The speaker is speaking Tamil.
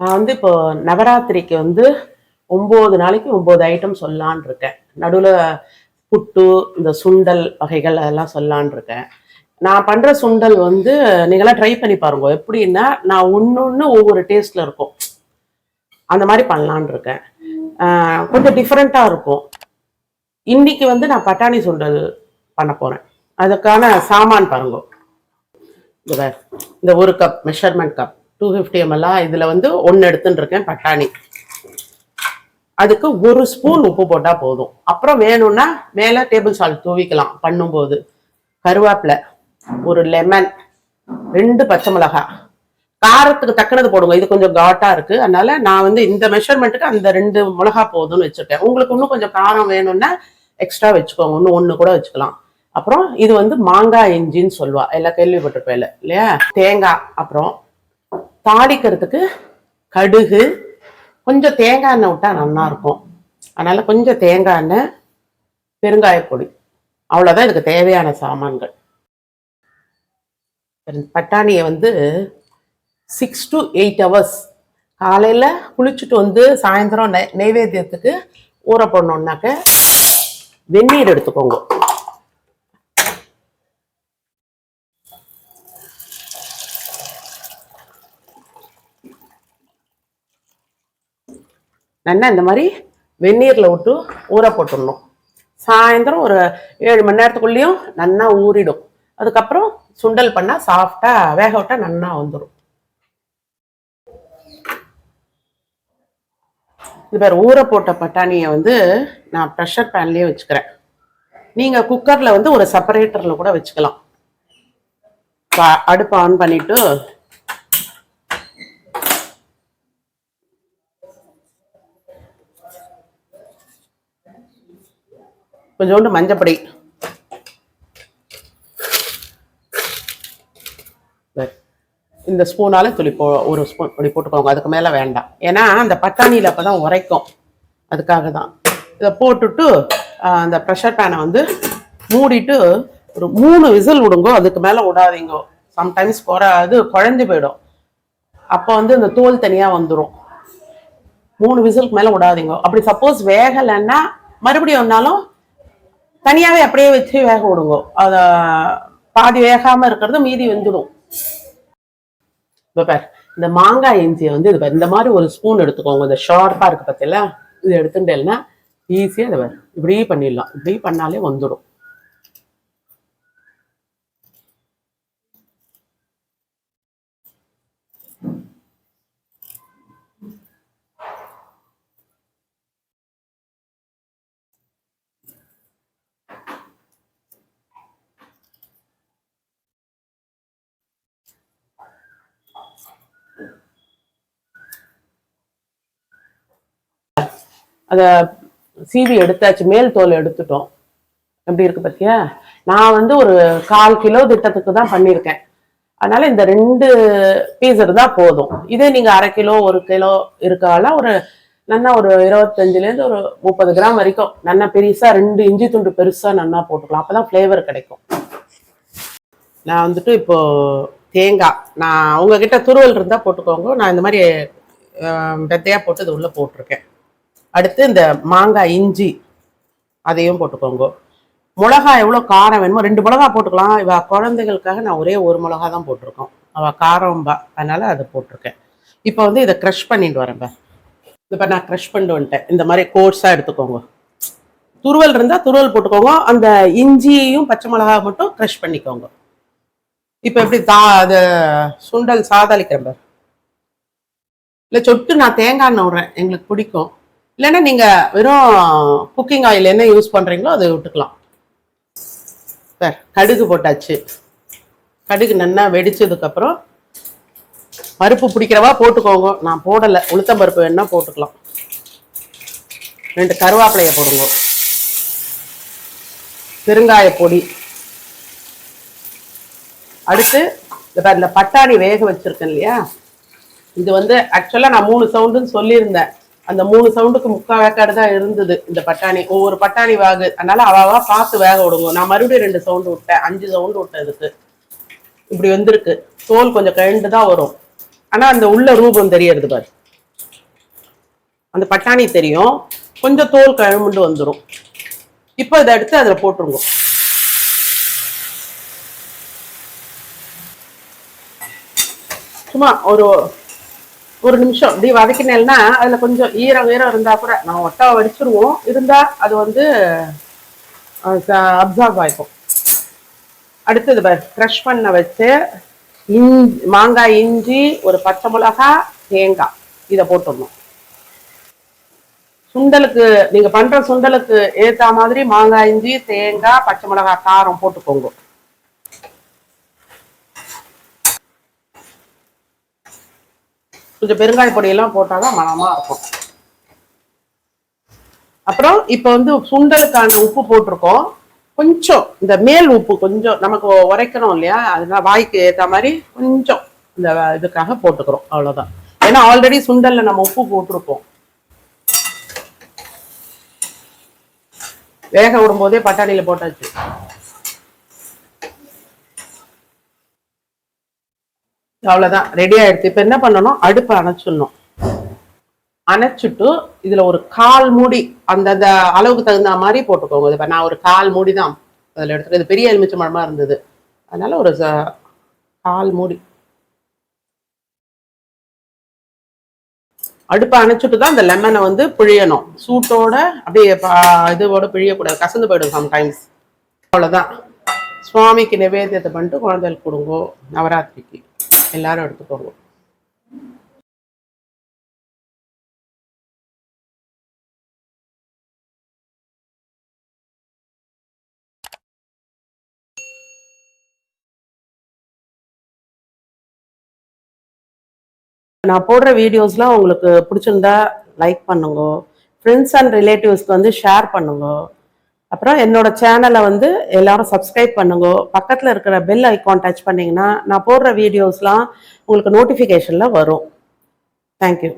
நான் வந்து இப்போ நவராத்திரிக்கு வந்து ஒம்பது நாளைக்கு ஒம்பது ஐட்டம் சொல்லலான் இருக்கேன். நடுவில் புட்டு இந்த சுண்டல் வகைகள் அதெல்லாம் சொல்லலான் இருக்கேன். நான் பண்ணுற சுண்டல் வந்து நீங்களாம் ட்ரை பண்ணி பாருங்க. எப்படின்னா நான் ஒன்று ஒன்று ஒவ்வொரு டேஸ்ட்டில் இருக்கும். அந்த மாதிரி பண்ணலான் இருக்கேன். கொஞ்சம் டிஃப்ரெண்ட்டாக இருக்கும். இன்னைக்கு வந்து நான் பட்டாணி சுண்டல் பண்ண போகிறேன் அதுக்கான சாமான் பாருங்க. இந்த ஒரு cup measurement cup two fifty எம்எல்லாம் இதில் வந்து ஒன்று எடுத்துன்னு இருக்கேன் பட்டாணி. அதுக்கு ஒரு ஸ்பூன் உப்பு போட்டால் போதும். அப்புறம் வேணும்னா மேலே டேபிள் சால்ட் தூவிக்கலாம் பண்ணும்போது. கருவேப்பிலை ஒரு லெமன் ரெண்டு பச்சை மிளகாய் காரத்துக்கு தக்கனது போடுங்க இது கொஞ்சம் காட்டா இருக்கு. அதனால நான் வந்து இந்த மெஷர்மெண்ட்டுக்கு அந்த ரெண்டு மிளகா போதும்னு வச்சிருக்கேன் உங்களுக்கு இன்னும் கொஞ்சம் காரம் வேணும்னா எக்ஸ்ட்ரா வச்சுக்கோங்க இன்னும் ஒன்று கூட வச்சுக்கலாம். அப்புறம் இது வந்து மாங்காய் இஞ்சின்னு சொல்லுவா. எல்லாம் கேள்விப்பட்டிருப்பேன் இல்லையா? தேங்காய் அப்புறம் தாளிக்கிறதுக்கு கடுகு கொஞ்சம் தேங்காய் எண்ணெய் விட்டால் நல்லாயிருக்கும். அதனால் கொஞ்சம் தேங்காய் எண்ணெய் பெருங்காயப்பொடி அவ்வளோதான் இதுக்கு தேவையான சாமான்கள். பட்டாணியை வந்து சிக்ஸ் டு எயிட் ஹவர்ஸ் காலையில் குளிச்சுட்டு வந்து சாயந்தரம் நெ நெய்வேத்தியத்துக்கு ஊற போடணுன்னாக்க வெந்நீர் எடுத்துக்கோங்க. நல்லா இந்த மாதிரி வெந்நீரில் விட்டு ஊற போட்டுடணும். சாயந்தரம் ஒரு ஏழு மணி நேரத்துக்குள்ளேயும் நல்லா ஊறிடும். அதுக்கப்புறம் சுண்டல் பண்ணால் சாஃப்டாக வேக விட்டா நல்லா வந்துடும் இது பேர் ஊற போட்ட பட்டாணியை வந்து நான் ப்ரெஷர் பேன்லேயே வச்சுக்கிறேன். நீங்கள் குக்கரில் வந்து ஒரு செப்பரேட்டரில் கூட வச்சுக்கலாம். அடுப்பை ஆன் பண்ணிட்டு கொஞ்சோண்டு மஞ்சப்பொடி. இந்த ஸ்பூனால துளி போ ஒரு ஸ்பூன் இப்படி போட்டுக்கோங்க. அதுக்கு மேலே வேண்டாம். ஏன்னா அந்த பட்டாணியில் அப்போ தான் உரைக்கும். அதுக்காக தான். இதை போட்டுட்டு அந்த ப்ரெஷர் பேனை வந்து மூடிட்டு ஒரு மூணு விசில் விடுங்கோ அதுக்கு மேலே விடாதீங்கோ. சம்டைம்ஸ் குறை அது போயிடும். அப்போ வந்து இந்த தோல் தனியாக வந்துடும் மூணு விசிலுக்கு மேலே விடாதீங்க. அப்படி சப்போஸ் வேகலைன்னா மறுபடியும் வந்தாலும் தனியாகவே அப்படியே வச்சு வேக விடுங்க. அத பாதி வேகாம இருக்கிறது மீதி வெந்துடும். இப்ப பார் இந்த மாங்காய் இஞ்சியை வந்து இது இந்த மாதிரி ஒரு ஸ்பூன் எடுத்துக்கோங்க. இந்த ஷார்ப்பா இருக்கு பார்த்தீங்களா இது எடுத்துட்டேன்னா ஈஸியா இதை பாரு இப்படி பண்ணிடலாம். இப்படி பண்ணாலே வந்துடும். அதை சீவி எடுத்தாச்சு மேல் தோல் எடுத்துட்டோம். எப்படி இருக்கு பார்த்தியா நான் வந்து ஒரு கால் கிலோ திட்டத்துக்கு தான் பண்ணியிருக்கேன். அதனால இந்த ரெண்டு பீஸ் இருந்தால் போதும். இதே நீங்கள் அரை கிலோ ஒரு கிலோ இருக்கால ஒரு நல்லா ஒரு இருபத்தஞ்சுலேருந்து ஒரு முப்பது கிராம் வரைக்கும். நல்லா பெருசாக ரெண்டு இஞ்சி துண்டு பெருசாக நல்லா போட்டுக்கலாம். அப்போ தான் ஃப்ளேவர் கிடைக்கும். நான் வந்துட்டு இப்போ தேங்காய் நான் உங்ககிட்ட துருவல் இருந்தால் போட்டுக்கோங்க. நான் இந்த மாதிரி வெத்தையாக போட்டு இது உள்ளே போட்டிருக்கேன். அடுத்து இந்த மாங்காய் இஞ்சி அதையும் போட்டுக்கோங்க. மிளகா எவ்வளோ காரம் வேணுமோ ரெண்டு மிளகா போட்டுக்கலாம். இவ குழந்தைகளுக்காக நான் ஒரே ஒரு மிளகா தான் போட்டிருக்கோம். அவள் காரம்பா அதனால் அதை போட்டிருக்கேன். இப்போ வந்து இதை க்ரஷ் பண்ணிட்டு வரேன் பா. இப்போ நான் க்ரஷ் பண்ணிட்டு வந்துட்டேன். இந்த மாதிரி கோர்ஸாக எடுத்துக்கோங்க. துருவல் இருந்தால் துருவல் போட்டுக்கோங்க. அந்த இஞ்சியையும் பச்சை மிளகா மட்டும் க்ரஷ் பண்ணிக்கோங்க. இப்போ எப்படி தா அது சுண்டல் சாதாளிக்கிறேன் பார். இல்லை சொட்டு நான் தேங்காய் எண்ணெய் விடுறேன். எங்களுக்கு பிடிக்கும். இல்லைன்னா நீங்கள் வெறும் குக்கிங் ஆயில் என்ன யூஸ் பண்ணுறீங்களோ அதை விட்டுக்கலாம். சார் கடுகு போட்டாச்சு. கடுகு நல்லா வெடிச்சதுக்கப்புறம் பருப்பு பிடிக்கிறவா போட்டுக்கோங்க. நான் போடலை. உளுத்தம் பருப்பு வேணால் போட்டுக்கலாம். ரெண்டு கருவேப்பிலையை போடுங்க. பெருங்காய பொடி. அடுத்து இந்த பட்டாணி வேக வச்சுருக்கேன் இல்லையா? இது வந்து ஆக்சுவலாக நான் மூணு சவுண்டுன்னு சொல்லியிருந்தேன். அந்த மூணு சவுண்டுக்கு முக்கா வேக்காடு தான் இருந்தது இந்த பட்டாணி. ஒவ்வொரு பட்டாணி வாகு. அதனால அவாவா பார்த்து வேக விடுங்க. நான் மறுபடியும் ரெண்டு சவுண்டு விட்டேன். அஞ்சு சவுண்டு விட்டேன் இதுக்கு. இப்படி வந்திருக்கு. தோல் கொஞ்சம் கழண்டு தான் வரும். ஆனால் அந்த உள்ள ரூபம் தெரியறது பாரு. அந்த பட்டாணி தெரியும். கொஞ்சம் தோல் கழுமுண்டு வந்துடும் இப்போ இதை எடுத்து அதில் போட்டுருங்க. சும்மா ஒரு ஒரு நிமிஷம். இப்படி வதக்கினேன்னா அதில் கொஞ்சம் ஈரம் ஈரம் இருந்தால் கூட நான் ஒட்டா வடிச்சிருவோம். இருந்தால் அது வந்து அப்சார்ப் ஆகிக்கும் அடுத்தது பாரு க்ரஷ் பண்ண வச்சு இஞ்சி மாங்காய் இஞ்சி ஒரு பச்சை மிளகா தேங்காய். இதை போட்டுடணும். சுண்டலுக்கு நீங்க பண்ற சுண்டலுக்கு ஏத்த மாதிரி மாங்காய் இஞ்சி தேங்காய் பச்சை மிளகாய் காரம் போட்டுக்கோங்க. கொஞ்சம் பெருங்காய பொடியெல்லாம் போட்டாதான் மனமாக இருக்கும். அப்புறம் இப்போ வந்து சுண்டலுக்கான உப்பு போட்டிருக்கோம். கொஞ்சம் இந்த மேல் உப்பு கொஞ்சம் நமக்கு உரைக்கணும் இல்லையா? அதனால வாய்க்கு ஏற்ற மாதிரி கொஞ்சம் இந்த இதுக்காக போட்டுக்கிறோம். அவ்வளோதான் ஏன்னா ஆல்ரெடி சுண்டல்ல நம்ம உப்பு போட்டிருக்கோம் வேக விடும்போதே பட்டாணியில போட்டாச்சு. அவ்வளோதான் ரெடி ஆயிடுச்சு. இப்ப என்ன பண்ணணும்? அடுப்பை அணைச்சிடணும். அணைச்சிட்டு இதுல ஒரு கால் மூடி அந்தந்த அளவுக்கு தகுந்த மாதிரி போட்டுக்கோங்க. இப்போ நான் ஒரு கால் மூடி தான் அதில் எடுத்துட்டு பெரிய எலுமிச்சை மரமா இருந்தது. அதனால ஒரு கால் மூடி. அடுப்பை அணைச்சிட்டு தான் இந்த லெமனை வந்து பிழியணும். சூட்டோட அப்படியே இதோட பிழியக்கூடாது. கசந்து போயிடும் சம்டைம்ஸ் அவ்வளோதான் சுவாமிக்கு நிவேத்தியத்தை பண்ணிட்டு குழந்தைகளுக்கு கொடுங்கோ. நவராத்திரிக்கு. எல்லாரும் எடுத்துக்கோங்க நான் போடுற வீடியோஸ்லாம் உங்களுக்கு பிடிச்சிருந்தா லைக் பண்ணுங்க. ஃப்ரெண்ட்ஸ் அண்ட் ரிலேட்டிவ்ஸ்க்கு வந்து ஷேர் பண்ணுங்க. அப்புறம் என்னோட சேனலை வந்து எல்லாரும் சப்ஸ்கிரைப் பண்ணுங்க. பக்கத்தில் இருக்கிற பெல் ஐக்கான் டச் பண்ணிங்கன்னா நான் போடுற வீடியோஸ்லாம் உங்களுக்கு நோட்டிஃபிகேஷனில் வரும். தேங்க்யூ